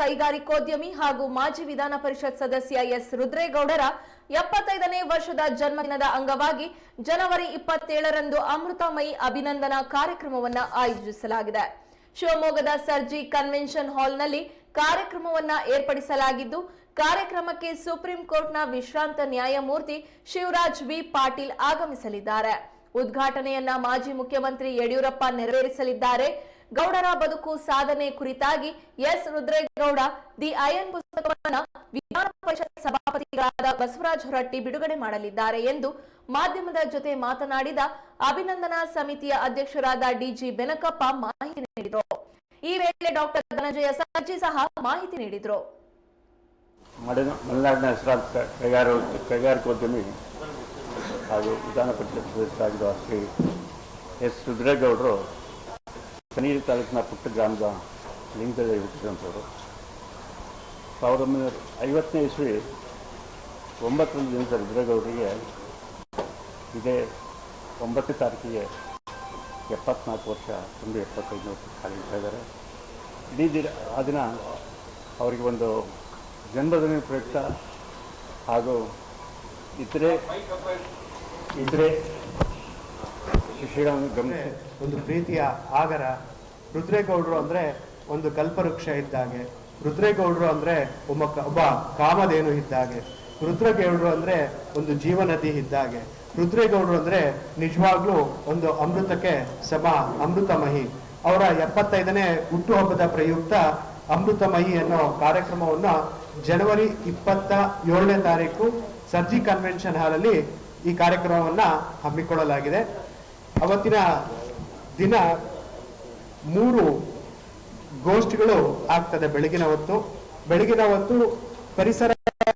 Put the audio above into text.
ಕೈಗಾರಿಕೋದ್ಯಮಿ ಹಾಗೂ ಮಾಜಿ ವಿಧಾನ ಪರಿಷತ್ ಸದಸ್ಯ ಎಸ್. ರುದ್ರೇಗೌಡರ ಎಪ್ಪತ್ತೈದನೇ ವರ್ಷದ ಜನ್ಮದಿನದ ಅಂಗವಾಗಿ ಜನವರಿ ಇಪ್ಪತ್ತೇಳರಂದು ಅಮೃತಮಯಿ ಅಭಿನಂದನಾ ಕಾರ್ಯಕ್ರಮವನ್ನು ಆಯೋಜಿಸಲಾಗಿದೆ. ಶಿವಮೊಗ್ಗದ ಸರ್ಜಿ ಕನ್ವೆನ್ಷನ್ ಹಾಲ್ನಲ್ಲಿ ಕಾರ್ಯಕ್ರಮವನ್ನು ಏರ್ಪಡಿಸಲಾಗಿದ್ದು, ಕಾರ್ಯಕ್ರಮಕ್ಕೆ ಸುಪ್ರೀಂ ಕೋರ್ಟ್ನ ವಿಶ್ರಾಂತ ನ್ಯಾಯಮೂರ್ತಿ ಶಿವರಾಜ್ ವಿ. ಪಾಟೀಲ್ ಆಗಮಿಸಲಿದ್ದಾರೆ. ಉದ್ಘಾಟನೆಯನ್ನ ಮಾಜಿ ಮುಖ್ಯಮಂತ್ರಿ ಯಡಿಯೂರಪ್ಪ ನೆರವೇರಿಸಲಿದ್ದಾರೆ. ಗೌಡರ ಬದುಕು ಸಾಧನೆ ಕುರಿತಾಗಿ ಎಸ್ ರುದ್ರೇಗೌಡ ದಿ ಐಎನ್ ಪುಸ್ತಕವನ್ನು ವಿಧಾನ ಪರಿಷತ್ ಸಭಾಪತಿಗಳಾದ ಬಸವರಾಜ್ ಹೊರಟ್ಟಿ ಬಿಡುಗಡೆ ಮಾಡಲಿದ್ದಾರೆ ಎಂದು ಮಾಧ್ಯಮದ ಜೊತೆ ಮಾತನಾಡಿದ ಅಭಿನಂದನಾ ಸಮಿತಿಯ ಅಧ್ಯಕ್ಷರಾದ ಡಿಜಿ ಬೆನಕಪ್ಪ ಮಾಹಿತಿ ನೀಡಿದರು. ಈ ವೇಳೆ ಡಾಕ್ಟರ್ ಧನಂಜಯ ಸಾಜಿ ಸಹ ಮಾಹಿತಿ ನೀಡಿದರು. ಮಲೆನ ಮಲೆನಾಡಿನ ಕೈಗಾರಿಕೋದ್ಯಮಿ ಹಾಗೂ ವಿಧಾನ ಪರಿಷತ್ ಸದಸ್ಯರಾಗಿರುವ ಶ್ರೀ ಎಸ್ ರುದ್ರೇಗೌಡರು ಕನೀರಿ ತಾಲೂಕಿನ ಪುಟ್ಟ ಗ್ರಾಮದ ಲಿಂಗದಲ್ಲಿ ಹುಟ್ಟಿದಂಥವರು ಸಾವಿರದ ಒಂಬೈನೂರ ಐವತ್ತನೇ ಇಸ್ವಿ ಒಂಬತ್ತರಲ್ಲಿ ದಿನದ ರುದ್ರಗೌಡರಿಗೆ ಇದೇ ಒಂಬತ್ತನೇ ತಾರೀಕಿಗೆ ಎಪ್ಪತ್ನಾಲ್ಕು ವರ್ಷ ತುಂಬಿ ಎಪ್ಪತ್ತೈದು ವರ್ಷ ಕಾಲಿಡ್ತಾ ಇದ್ದಾರೆ. ಇಡೀ ದಿನ, ಆ ದಿನ ಅವರಿಗೆ ಒಂದು ಜನ್ಮದಿನ ಪ್ರಯುಕ್ತ ಹಾಗೂ ಇದ್ರೆ ಇತರೆ ಗಮನಿಸಿ ಒಂದು ಪ್ರೀತಿಯ ಆಗರ ರುದ್ರೇಗೌಡರು ಅಂದ್ರೆ ಒಂದು ಕಲ್ಪವೃಕ್ಷ ಇದ್ದಾಗೆ. ರುದ್ರೇಗೌಡರು ಅಂದ್ರೆ ಒಬ್ಬ ಒಬ್ಬ ಕಾಮಧೇನು ಇದ್ದಾಗೆ. ರುದ್ರಗೌಡರು ಅಂದ್ರೆ ಒಂದು ಜೀವನದಿ ಇದ್ದಾಗೆ. ರುದ್ರೇಗೌಡರು ಅಂದ್ರೆ ನಿಜವಾಗ್ಲೂ ಒಂದು ಅಮೃತಕ್ಕೆ ಸಮ, ಅಮೃತಮಹಿ. ಅವರ ಎಪ್ಪತ್ತೈದನೇ ಹುಟ್ಟುಹಬ್ಬದ ಪ್ರಯುಕ್ತ ಅಮೃತಮಹಿ ಅನ್ನೋ ಕಾರ್ಯಕ್ರಮವನ್ನ ಜನವರಿ ಇಪ್ಪತ್ತ ಏಳನೇ ತಾರೀಕು ಸರ್ಜಿ ಕನ್ವೆನ್ಷನ್ ಹಾಲಲ್ಲಿ ಈ ಕಾರ್ಯಕ್ರಮವನ್ನ ಹಮ್ಮಿಕೊಳ್ಳಲಾಗಿದೆ. ಅವತ್ತಿನ ದಿನ ಮೂರು ಗೋಷ್ಠಿಗಳು ಆಗ್ತದೆ. ಬೆಳಗಿನ ಹೊತ್ತು ಬೆಳಗಿನ ಹೊತ್ತು ಪರಿಸರ